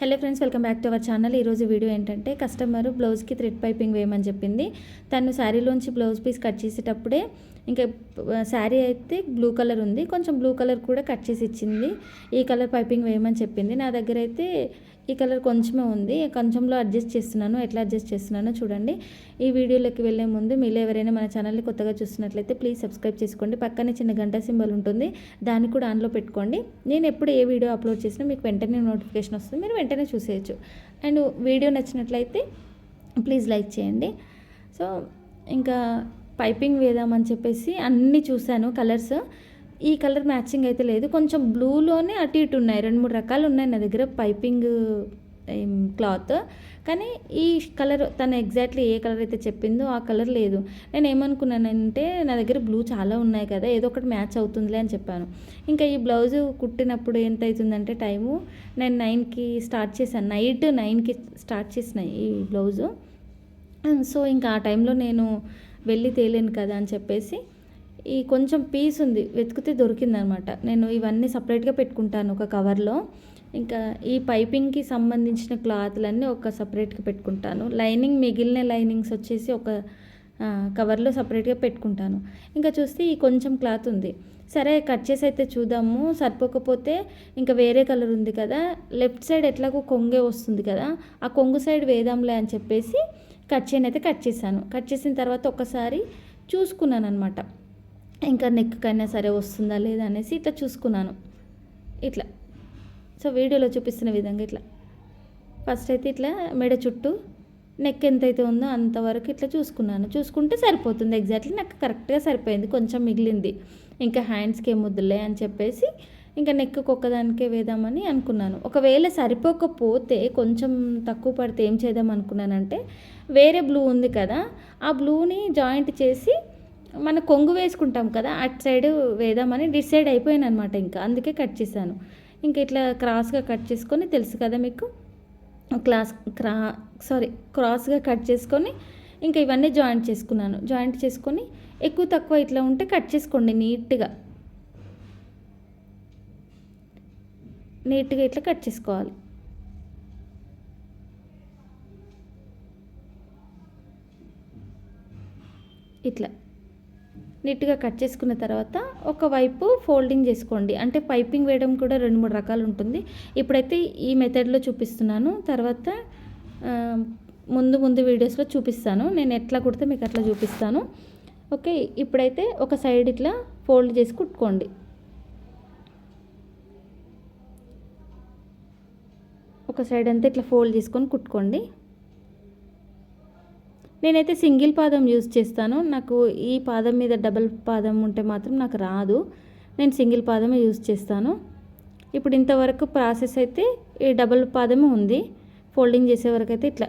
Hello friends welcome back to our channel. ఈరోజు video ఏంటంటే customer బ్లౌజ్కి థ్రెడ్ పైపింగ్ వేయమని చెప్పింది. తను శారీలోంచి బ్లౌజ్ పీస్ కట్ చేసేటప్పుడే ఇంకా శారీ అయితే బ్లూ కలర్ ఉంది. కొంచెం బ్లూ కలర్ కూడా కట్ చేసి ఇచ్చింది. ఈ కలర్ పైపింగ్ వేయమని చెప్పింది. నా దగ్గర అయితే ఈ కలర్ కొంచెమే ఉంది. కొంచెంలో అడ్జస్ట్ చేస్తున్నాను. ఎట్లా అడ్జస్ట్ చేస్తున్నానో చూడండి. ఈ వీడియోలోకి వెళ్ళే ముందు మీరు ఎవరైనా మన ఛానల్ని కొత్తగా చూస్తున్నట్లయితే ప్లీజ్ సబ్స్క్రైబ్ చేసుకోండి. పక్కనే చిన్న గంట సింబల్ ఉంటుంది. దాన్ని కూడా ఆన్లో పెట్టుకోండి. నేను ఎప్పుడు ఏ వీడియో అప్లోడ్ చేసినా మీకు వెంటనే నోటిఫికేషన్ వస్తుంది. మీరు వెంటనే చూసేయచ్చు. అండ్ వీడియో నచ్చినట్లయితే ప్లీజ్ లైక్ చేయండి. సో ఇంకా పైపింగ్ వేద్దామని చెప్పేసి అన్నీ చూశాను కలర్స్. ఈ కలర్ మ్యాచింగ్ అయితే లేదు. కొంచెం బ్లూలోనే అటు ఇటు ఉన్నాయి. రెండు మూడు రకాలు ఉన్నాయి నా దగ్గర. Piping cloth. కానీ ఈ కలర్ తను ఎగ్జాక్ట్లీ ఏ కలర్ అయితే చెప్పిందో ఆ కలర్ లేదు. నేను ఏమనుకున్నానంటే నా దగ్గర బ్లూ చాలా ఉన్నాయి కదా ఏదో ఒకటి మ్యాచ్ అవుతుందిలే అని చెప్పాను. ఇంకా ఈ బ్లౌజ్ కుట్టినప్పుడు ఎంత అవుతుందంటే టైము నేను నైన్కి స్టార్ట్ చేశాను. నైట్ నైన్కి స్టార్ట్ చేసిన ఈ బ్లౌజు. సో ఇంకా ఆ టైంలో నేను వెళ్ళి తేలేను కదా అని చెప్పేసి ఈ కొంచెం పీస్ ఉంది వెతికితే దొరికిందనమాట. నేను ఇవన్నీ సపరేట్గా పెట్టుకుంటాను ఒక కవర్లో. ఇంకా ఈ పైపింగ్కి సంబంధించిన క్లాత్లన్నీ ఒక సపరేట్గా పెట్టుకుంటాను. లైనింగ్ మిగిలిన లైనింగ్స్ వచ్చేసి ఒక కవర్లో సపరేట్గా పెట్టుకుంటాను. ఇంకా చూస్తే ఈ కొంచెం క్లాత్ ఉంది. సరే కట్ చేసి అయితే చూద్దాము. సరిపోకపోతే ఇంకా వేరే కలర్ ఉంది కదా. లెఫ్ట్ సైడ్ ఎట్లాగో కొంగే వస్తుంది కదా. ఆ కొంగు సైడ్ వేదాంలే అని చెప్పేసి కట్ చేయని అయితే కట్ చేశాను. కట్ చేసిన తర్వాత ఒకసారి చూసుకున్నాను అనమాట ఇంకా నెక్కైనా సరే వస్తుందా లేదా అనేసి ఇట్లా చూసుకున్నాను. ఇట్లా. సో వీడియోలో చూపిస్తున్న విధంగా ఇట్లా. ఫస్ట్ అయితే ఇట్లా మెడ చుట్టూ నెక్ ఎంతైతే ఉందో అంతవరకు ఇట్లా చూసుకున్నాను. చూసుకుంటే సరిపోతుంది. ఎగ్జాక్ట్లీ నాకు కరెక్ట్గా సరిపోయింది. కొంచెం మిగిలింది. ఇంకా హ్యాండ్స్కి ఏముద్దులే అని చెప్పేసి ఇంకా నెక్కు ఒక్కదానికే వేద్దామని అనుకున్నాను. ఒకవేళ సరిపోకపోతే కొంచెం తక్కువ పడితే ఏం చేద్దాం అనుకున్నానంటే వేరే బ్లూ ఉంది కదా ఆ బ్లూని జాయింట్ చేసి మన కొంగు వేసుకుంటాం కదా అటు సైడ్ వేద్దామని డిసైడ్ అయిపోయాను అనమాట ఇంకా. అందుకే కట్ చేశాను. ఇంకా ఇట్లా క్రాస్గా కట్ చేసుకొని తెలుసు కదా మీకు? క్లాస్ క్రా సారీ క్రాస్గా కట్ చేసుకొని ఇంకా ఇవన్నీ జాయింట్ చేసుకున్నాను. జాయింట్ చేసుకొని ఎక్కువ తక్కువ ఇట్లా ఉంటే కట్ చేసుకోండి నీట్గా. నీట్గా ఇట్లా కట్ చేసుకోవాలి. ఇట్లా. నీట్గా కట్ చేసుకున్న తర్వాత ఒకవైపు ఫోల్డింగ్ చేసుకోండి. అంటే పైపింగ్ వేయడం కూడా రెండు మూడు రకాలు ఉంటుంది. ఇప్పుడైతే ఈ మెథడ్లో చూపిస్తున్నాను. తర్వాత ముందు ముందు వీడియోస్లో చూపిస్తాను. నేను ఎట్లా కుడితే మీకు అట్లా చూపిస్తాను. ఓకే? ఇప్పుడైతే ఒక సైడ్ ఇట్లా ఫోల్డ్ చేసి కుట్టుకోండి. ఒక సైడ్ అంతా ఇట్లా ఫోల్డ్ చేసుకొని కుట్టుకోండి. నేనైతే సింగిల్ పాదం యూజ్ చేస్తాను. నాకు ఈ పాదం మీద డబల్ పాదం ఉంటే మాత్రం నాకు రాదు. నేను సింగిల్ పాదమే యూజ్ చేస్తాను. ఇప్పుడు ఇంతవరకు ప్రాసెస్ అయితే ఈ డబల్ పాదమే ఉంది. ఫోల్డింగ్ చేసే వరకు అయితే ఇట్లా.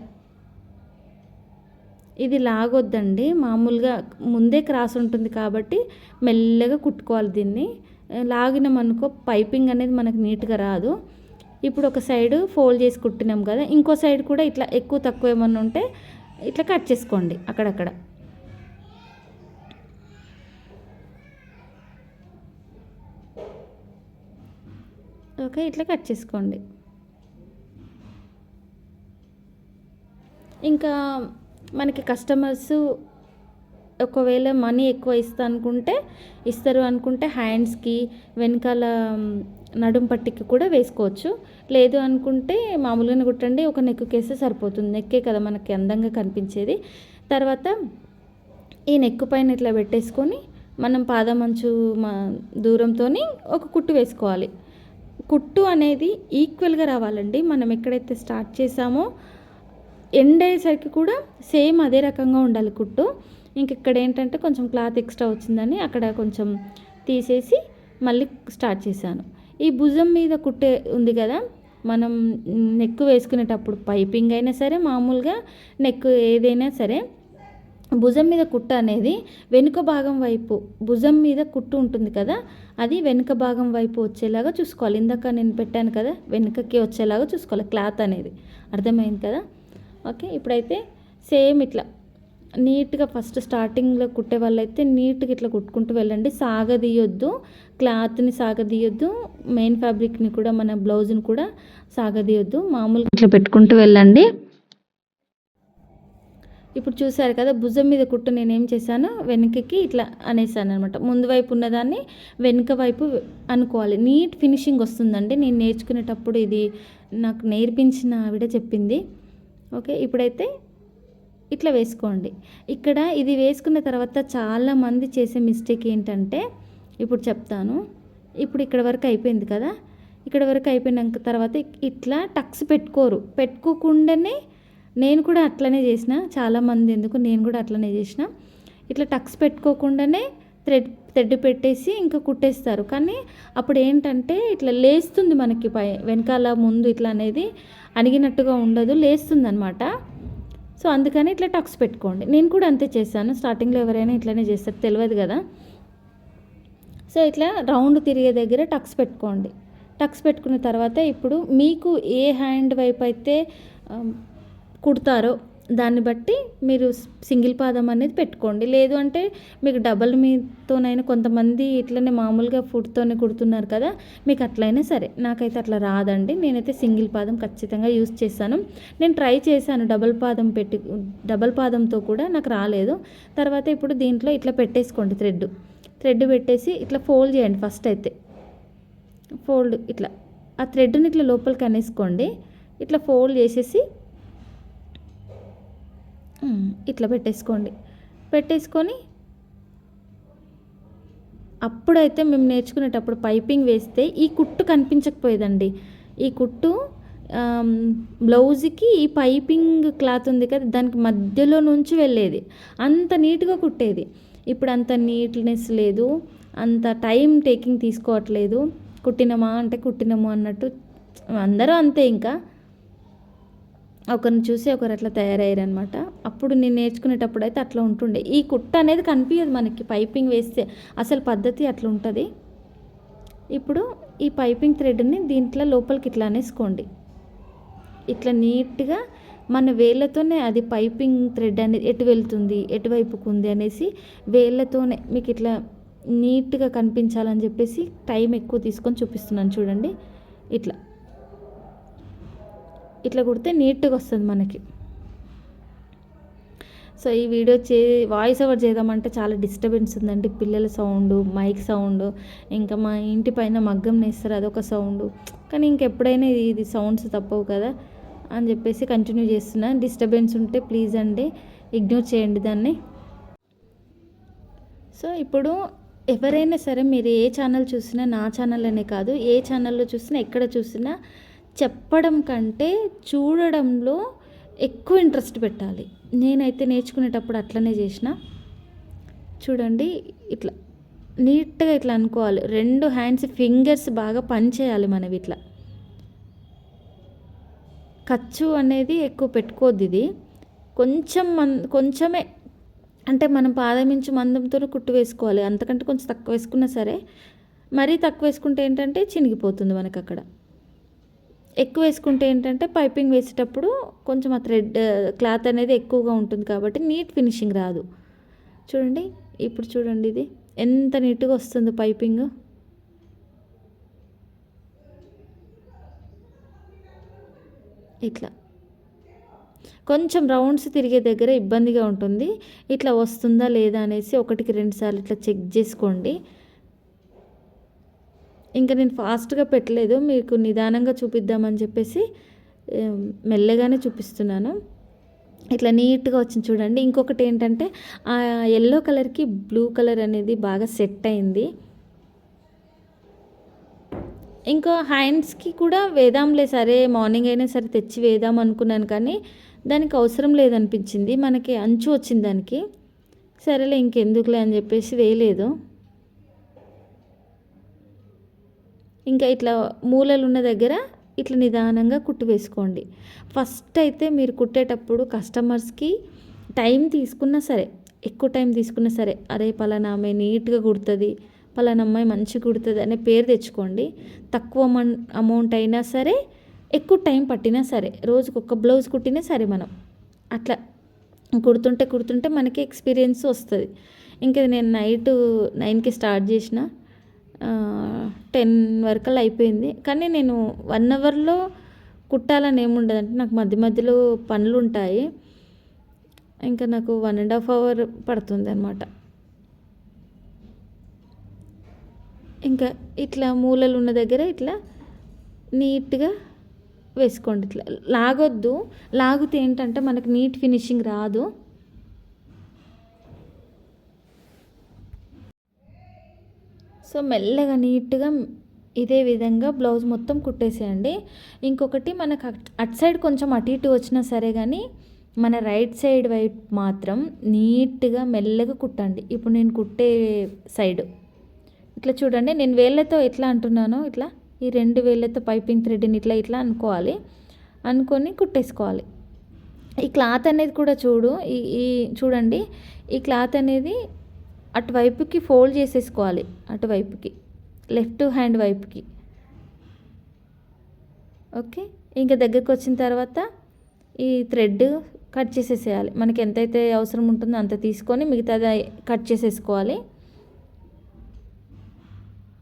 ఇది లాగొద్దండి. మామూలుగా ముందే క్రాస్ ఉంటుంది కాబట్టి మెల్లగా కుట్టుకోవాలి దీన్ని. లాగినామనుకో పైపింగ్ అనేది మనకు నీట్గా రాదు. ఇప్పుడు ఒక సైడ్ ఫోల్డ్ చేసి కుట్టినాం కదా ఇంకో సైడ్ కూడా ఇట్లా ఎక్కువ తక్కువ ఏమన్నా ఉంటే ఇట్లా కట్ చేసుకోండి అక్కడక్కడ. ఓకే ఇట్లా కట్ చేసుకోండి. ఇంకా మనకి కస్టమర్స్ ఒకవేళ మనీ ఎక్కువ ఇస్తా అనుకుంటే ఇస్తారు అనుకుంటే హ్యాండ్స్కి వెనకాల నడుం పట్టికి కూడా వేసుకోవచ్చు. లేదు అనుకుంటే మామూలుగానే కుట్టండి. ఒక నెక్కుకేస్తే సరిపోతుంది. నెక్కే కదా మనకి అందంగా కనిపించేది. తర్వాత ఈ నెక్కు పైన ఇట్లా పెట్టేసుకొని మనం పాదమంచు మా దూరంతో ఒక కుట్టు వేసుకోవాలి. కుట్టు అనేది ఈక్వల్గా రావాలండి. మనం ఎక్కడైతే స్టార్ట్ చేసామో ఎండ్ అయ్యేసరికి కూడా సేమ్ అదే రకంగా ఉండాలి కుట్టు. ఇంక ఇక్కడ ఏంటంటే కొంచెం క్లాత్ ఎక్స్ట్రా వచ్చిందని అక్కడ కొంచెం తీసేసి మళ్ళీ స్టార్ట్ చేశాను. ఈ భుజం మీద కుట్టే ఉంది కదా మనం నెక్ వేసుకునేటప్పుడు పైపింగ్ అయినా సరే మామూలుగా నెక్ ఏదైనా సరే భుజం మీద కుట్ట అనేది వెనుక భాగం వైపు భుజం మీద కుట్టు ఉంటుంది కదా అది వెనుక భాగం వైపు వచ్చేలాగా చూసుకోవాలి. ఇందాక నేను పెట్టాను కదా వెనుకకి వచ్చేలాగా చూసుకోవాలి క్లాత్ అనేది. అర్థమైంది కదా? ఓకే ఇప్పుడైతే సేమ్ ఇట్లా నీట్గా ఫస్ట్ స్టార్టింగ్లో కుట్టే వాళ్ళైతే నీట్గా ఇట్లా కుట్టుకుంటూ వెళ్ళండి. సాగదీయొద్దు. క్లాత్ని సాగదీయొద్దు. మెయిన్ ఫ్యాబ్రిక్ని కూడా మన బ్లౌజ్ని కూడా సాగదీయొద్దు. మామూలుగా ఇట్లా పెట్టుకుంటూ వెళ్ళండి. ఇప్పుడు చూసారు కదా భుజం మీద కుట్టు నేను ఏం చేశాను? వెనుకకి ఇట్లా అనేసాను అనమాట ముందు వైపు ఉన్నదాన్ని వెనుక వైపు అనుకోవాలి. నీట్ ఫినిషింగ్ వస్తుందండి. నేను నేర్చుకునేటప్పుడు ఇది నాకు నేర్పించిన ఆవిడ చెప్పింది. ఓకే ఇప్పుడైతే ఇట్లా వేసుకోండి. ఇక్కడ ఇది వేసుకున్న తర్వాత చాలామంది చేసే మిస్టేక్ ఏంటంటే ఇప్పుడు చెప్తాను. ఇప్పుడు ఇక్కడ వరకు అయిపోయింది కదా? ఇక్కడ వరకు అయిపోయినాక తర్వాత ఇట్లా టక్స్ పెట్టుకోరు. పెట్టుకోకుండానే నేను కూడా అట్లనే చేసిన. చాలామంది ఎందుకు నేను కూడా అట్లనే చేసిన. ఇట్లా టక్స్ పెట్టుకోకుండానే థ్రెడ్ థ్రెడ్ పెట్టేసి ఇంకా కుట్టేస్తారు. కానీ అప్పుడు ఏంటంటే ఇట్లా లేస్తుంది మనకి పై వెనకాల ముందు ఇట్లా అనేది అణిగినట్టుగా ఉండదు లేస్తుంది అనమాట సో అందుకని ఇట్లా టక్స్ పెట్టుకోండి. నేను కూడా అంతే చేశాను. స్టార్టింగ్లో ఎవరైనా ఇట్లనే చేస్తారు. తెలియదు కదా. సో ఇట్లా రౌండ్ తిరిగే దగ్గర టక్స్ పెట్టుకోండి. టక్స్ పెట్టుకున్న తర్వాత ఇప్పుడు మీకు ఏ హ్యాండ్ వైపు అయితే కుడతారో దాన్ని బట్టి మీరు సింగిల్ పాదం అనేది పెట్టుకోండి. లేదు అంటే మీకు డబల్ మీతోనైనా కొంతమంది ఇట్లనే మామూలుగా ఫుడ్తోనే కుడుతున్నారు కదా మీకు అట్లయినా సరే. నాకైతే అట్లా రాదండి. నేనైతే సింగిల్ పాదం ఖచ్చితంగా యూస్ చేశాను నేను ట్రై చేశాను డబల్ పాదం పెట్టి డబల్ పాదంతో కూడా నాకు రాలేదు. తర్వాత ఇప్పుడు దీంట్లో ఇట్లా పెట్టేసుకోండి థ్రెడ్. థ్రెడ్ పెట్టేసి ఇట్లా ఫోల్డ్ చేయండి ఫస్ట్ అయితే. ఫోల్డ్ ఇట్లా. ఆ థ్రెడ్ని ఇట్లా లోపలికి అనేసుకోండి. ఇట్లా ఫోల్డ్ చేసేసి ఇట్లా పెట్టేసుకోండి. పెట్టేసుకొని అప్పుడైతే మేము నేర్చుకునేటప్పుడు పైపింగ్ వేస్తే ఈ కుట్టు కనిపించకపోయేదండి. ఈ కుట్టు బ్లౌజ్కి ఈ పైపింగ్ క్లాత్ ఉంది కదా దానికి మధ్యలో నుంచి వెళ్ళేది. అంత నీట్గా కుట్టేది. ఇప్పుడు అంత నీట్నెస్ లేదు అంత టైం టేకింగ్ తీసుకోవట్లేదు. కుట్టినమా అంటే కుట్టినము అన్నట్టు అందరూ అంతే ఇంకా. ఒకరిని చూసి ఒకరు అట్లా తయారయ్యారు అనమాట అప్పుడు నేను నేర్చుకునేటప్పుడు అయితే అట్లా ఉంటుండే. ఈ కుట్ట అనేది కనిపించదు మనకి పైపింగ్ వేస్తే అసలు పద్ధతి అట్లా ఉంటుంది. ఇప్పుడు ఈ పైపింగ్ థ్రెడ్ని దీంట్లో లోపలికి ఇట్లా అనేసుకోండి. ఇట్లా నీట్గా మన వేళ్ళతోనే అది పైపింగ్ థ్రెడ్ అనేది ఎటు వెళ్తుంది ఎటువైపుకు ఉంది అనేసి వేళ్ళతోనే మీకు ఇట్లా నీట్గా కనిపించాలని చెప్పేసి టైం ఎక్కువ తీసుకొని చూపిస్తున్నాను చూడండి. ఇట్లా. ఇట్లా కుడితే నీట్గా వస్తుంది మనకి. సో ఈ వీడియో చే వాయిస్ ఓవర్ చేద్దామంటే చాలా డిస్టర్బెన్స్ ఉందండి. పిల్లల సౌండ్ మైక్ సౌండ్ ఇంకా మా ఇంటి పైన మగ్గం నేస్తారు అదొక సౌండ్ కానీ ఇంకెప్పుడైనా ఇది సౌండ్స్ తప్పవు కదా అని చెప్పేసి కంటిన్యూ చేస్తున్నా. డిస్టర్బెన్స్ ఉంటే ప్లీజ్ అండి ఇగ్నోర్ చేయండి దాన్ని. సో ఇప్పుడు ఎవరైనా సరే మీరు ఏ ఛానల్ చూసినా నా ఛానల్ అనే కాదు ఏ ఛానల్లో చూసినా ఎక్కడ చూసినా చెప్పడం కంటే చూడడంలో ఎక్కువ ఇంట్రెస్ట్ పెట్టాలి. నేనైతే నేర్చుకునేటప్పుడు అట్లనే చేసిన. చూడండి ఇట్లా నీట్గా ఇట్లా అనుకోవాలి. రెండు హ్యాండ్స్ ఫింగర్స్ బాగా పనిచేయాలి మనవి ఇట్లా. ఖర్చు అనేది ఎక్కువ పెట్టుకోద్ది ఇది. కొంచెం మన్ కొంచెమే. అంటే మనం పాదమించి మందంతో కుట్టు వేసుకోవాలి. అంతకంటే కొంచెం తక్కువ వేసుకున్నా సరే మరీ తక్కువ వేసుకుంటే ఏంటంటే చినిగిపోతుంది మనకు అక్కడ ఎక్కువ వేసుకుంటే ఏంటంటే పైపింగ్ వేసేటప్పుడు కొంచెం ఆ థ్రెడ్ క్లాత్ అనేది ఎక్కువగా ఉంటుంది కాబట్టి నీట్ ఫినిషింగ్ రాదు. చూడండి ఇప్పుడు చూడండి ఇది. ఎంత నీట్గా వస్తుంది పైపింగ్. ఇట్లా. కొంచెం రౌండ్స్ తిరిగే దగ్గర ఇబ్బందిగా ఉంటుంది. ఇట్లా వస్తుందా లేదా అనేసి ఒకటికి రెండుసార్లు ఇట్లా చెక్ చేసుకోండి. ఇంకా నేను ఫాస్ట్గా పెట్టలేదు మీకు నిదానంగా చూపిద్దామని చెప్పేసి మెల్లగానే చూపిస్తున్నాను. ఇట్లా నీట్గా వచ్చింది చూడండి. ఇంకొకటి ఏంటంటే ఆ ఎల్లో కలర్కి బ్లూ కలర్ అనేది బాగా సెట్ అయింది. ఇంకా హ్యాండ్స్కి కూడా వేదాంలే సరే మార్నింగ్ అయినా సరే తెచ్చి వేదాం అనుకున్నాను కానీ దానికి అవసరం లేదనిపించింది. మనకి అంచు వచ్చింది దానికి. సరేలే ఇంకెందుకులే అని చెప్పేసి వేయలేదు. ఇంకా ఇట్లా మూలలు ఉన్న దగ్గర ఇట్లా నిదానంగా కుట్టు వేసుకోండి. ఫస్ట్ అయితే మీరు కుట్టేటప్పుడు కస్టమర్స్కి టైం తీసుకున్నా సరే ఎక్కువ టైం తీసుకున్నా సరే అరే పలానా ఆమె నీట్గా కుడుతుంది పలానా అమ్మాయి మంచిగా కుడుతుంది అనే పేరు తెచ్చుకోండి. తక్కువ మన్ అమౌంట్ అయినా సరే ఎక్కువ టైం పట్టినా సరే రోజుకు ఒక బ్లౌజ్ కుట్టినా సరే మనం అట్లా కుడుతుంటే కుడుతుంటే మనకి ఎక్స్పీరియన్స్ వస్తుంది. ఇంకా నేను నైట్ నైన్కి స్టార్ట్ చేసిన టెన్ వరకు అయిపోయింది. కానీ నేను వన్ అవర్లో కుట్టాలని ఏముండదు అంటే నాకు మధ్య మధ్యలో పనులు ఉంటాయి ఇంకా నాకు వన్ అండ్ హాఫ్ అవర్ పడుతుంది అనమాట ఇంకా ఇట్లా మూలలు ఉన్న దగ్గర ఇట్లా నీట్గా వేసుకోండి. ఇట్లా లాగొద్దు. లాగితే ఏంటంటే మనకు నీట్ ఫినిషింగ్ రాదు. సో మెల్లగా నీట్గా ఇదే విధంగా బ్లౌజ్ మొత్తం కుట్టేసేయండి. ఇంకొకటి మనకు అట్ సైడ్ కొంచెం అటు ఇటు వచ్చినా సరే కానీ మన రైట్ సైడ్ వైపు మాత్రం నీట్గా మెల్లగా కుట్టండి. ఇప్పుడు నేను కుట్టే సైడ్. ఇట్లా చూడండి నేను వేళ్ళతో ఎట్లా అంటున్నానో ఇట్లా ఈ రెండు వేళ్ళతో పైపింగ్ థ్రెడ్ని ఇట్లా ఇట్లా అనుకోవాలి. అనుకొని కుట్టేసుకోవాలి. ఈ క్లాత్ అనేది కూడా చూడు ఈ ఈ చూడండి ఈ క్లాత్ అనేది అటువైపుకి ఫోల్డ్ చేసేసుకోవాలి. అటువైపుకి. లెఫ్ట్ హ్యాండ్ వైపుకి. ఓకే? ఇంకా దగ్గరికి వచ్చిన తర్వాత ఈ థ్రెడ్ కట్ చేసేసేయాలి. మనకి ఎంతైతే అవసరం ఉంటుందో అంత తీసుకొని మిగతాది కట్ చేసేసుకోవాలి.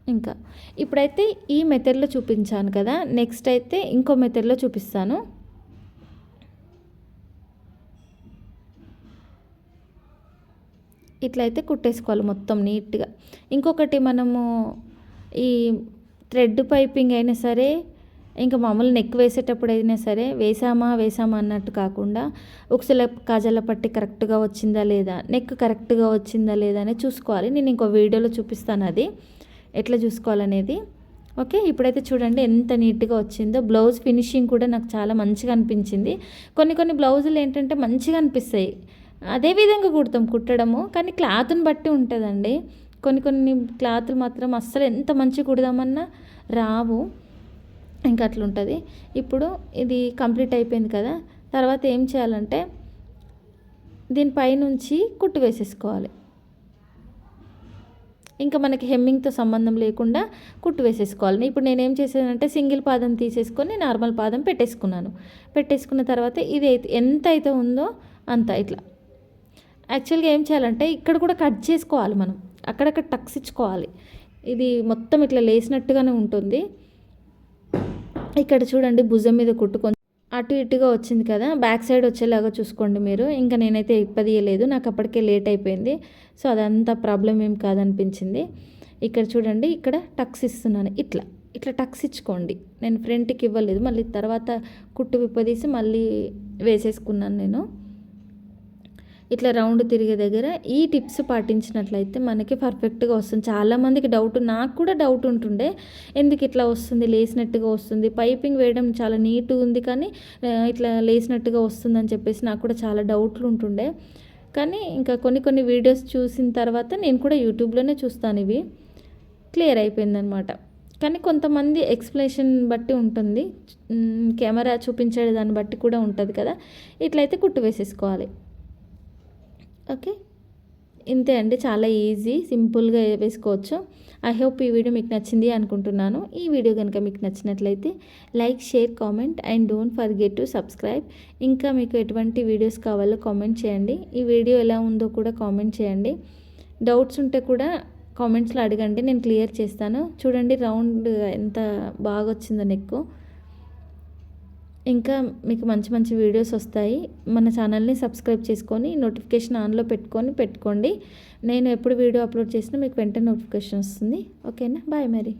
ఇంకా. ఇప్పుడైతే ఈ మెథడ్లో చూపించాను కదా. నెక్స్ట్ అయితే ఇంకో మెథడ్లో చూపిస్తాను. ఇట్లయితే కుట్టేసుకోవాలి మొత్తం నీట్గా. ఇంకొకటి మనము ఈ థ్రెడ్ పైపింగ్ అయినా సరే ఇంకా మామూలు నెక్ వేసేటప్పుడు అయినా సరే వేసామా వేసామా అన్నట్టు కాకుండా ఒకసారి కాజల పట్టి కరెక్ట్గా వచ్చిందా లేదా నెక్ కరెక్ట్గా వచ్చిందా లేదా అనేది చూసుకోవాలి. నేను ఇంకో వీడియోలో చూపిస్తాను అది. ఎట్లా చూసుకోవాలనేది. ఓకే ఇప్పుడైతే చూడండి ఎంత నీట్గా వచ్చిందో. బ్లౌజ్ ఫినిషింగ్ కూడా నాకు చాలా మంచిగా అనిపించింది. కొన్ని కొన్ని బ్లౌజులు ఏంటంటే మంచిగా అనిపిస్తాయి. అదే విధంగా కుడతాం కుట్టడము. కానీ క్లాత్ని బట్టి ఉంటుందండి. కొన్ని కొన్ని క్లాత్లు మాత్రం అస్సలు ఎంత మంచి కుడదామన్నా రావు. ఇంకా అట్లుంటుంది. ఇప్పుడు ఇది కంప్లీట్ అయిపోయింది కదా. తర్వాత ఏం చేయాలంటే దీనిపైనుంచి కుట్టు వేసేసుకోవాలి. ఇంకా మనకి హెమ్మింగ్తో సంబంధం లేకుండా కుట్టు వేసేసుకోవాలి. ఇప్పుడు నేనేం చేసానంటే సింగిల్ పాదం తీసేసుకొని నార్మల్ పాదం పెట్టేసుకున్నాను. పెట్టేసుకున్న తర్వాత ఇది ఎంత అయితే ఉందో అంత ఇట్లా. యాక్చువల్గా ఏం చేయాలంటే ఇక్కడ కూడా కట్ చేసుకోవాలి మనం. అక్కడక్కడ టక్స్ ఇచ్చుకోవాలి. ఇది మొత్తం ఇట్లా లేసినట్టుగానే ఉంటుంది. ఇక్కడ చూడండి భుజం మీద కుట్టుకొని అటు ఇటుగా వచ్చింది కదా. బ్యాక్ సైడ్ వచ్చేలాగా చూసుకోండి మీరు. ఇంకా నేనైతే ఇప్పదీయలేదు. నాకు అప్పటికే లేట్ అయిపోయింది. సో అదంతా ప్రాబ్లం ఏం కాదనిపించింది. ఇక్కడ చూడండి ఇక్కడ టక్స్ ఇస్తున్నాను. ఇట్లా ఇట్లా టక్స్ ఇచ్చుకోండి. నేను ఫ్రంట్కి ఇవ్వలేదు. మళ్ళీ తర్వాత కుట్టు విప్పదీసి మళ్ళీ వేసేసుకున్నాను నేను. ఇట్లా రౌండ్ తిరిగే దగ్గర ఈ టిప్స్ పాటించినట్లయితే మనకి పర్ఫెక్ట్గా వస్తుంది. చాలామందికి డౌట్ నాకు కూడా డౌట్ ఉంటుండే ఎందుకు ఇట్లా వస్తుంది లేసినట్టుగా వస్తుంది. పైపింగ్ వేయడం చాలా నీట్గా ఉంది కానీ ఇట్లా లేసినట్టుగా వస్తుందని చెప్పేసి నాకు కూడా చాలా డౌట్లు ఉంటుండే. కానీ ఇంకా కొన్ని కొన్ని వీడియోస్ చూసిన తర్వాత నేను కూడా యూట్యూబ్లోనే చూస్తాను ఇవి. క్లియర్ అయిపోయిందనమాట. కానీ కొంతమంది ఎక్స్ప్లెనేషన్ బట్టి ఉంటుంది. కెమెరా చూపించే దాన్ని బట్టి కూడా ఉంటుంది కదా. ఇట్లయితే కుట్టు వేసేసుకోవాలి. ఓకే. ఇంతే అండి చాలా ఈజీ సింపుల్గా వేసుకోవచ్చు. ఐ హోప్ ఈ వీడియో మీకు నచ్చింది అనుకుంటున్నాను. ఈ వీడియో కనుక మీకు నచ్చినట్లయితే like share comment and don't forget to subscribe. ఇంకా మీకు ఎటువంటి వీడియోస్ కావాలో కామెంట్ చేయండి. ఈ వీడియో ఎలా ఉందో కూడా కామెంట్ చేయండి. డౌట్స్ ఉంటే కూడా కామెంట్స్లో అడగండి నేను క్లియర్ చేస్తాను. చూడండి రౌండ్ ఎంత బాగా వచ్చిందో నెక్కు. ఇంకా మీకు మంచి మంచి వీడియోస్ వస్తాయి. మన ఛానల్ని సబ్స్క్రైబ్ చేసుకొని నోటిఫికేషన్ ఆన్లో పెట్టుకొని పెట్టుకోండి. నేను ఎప్పుడు వీడియో అప్లోడ్ చేసినా మీకు వెంటనే నోటిఫికేషన్ వస్తుంది. ఓకేనా? బాయ్ మరి.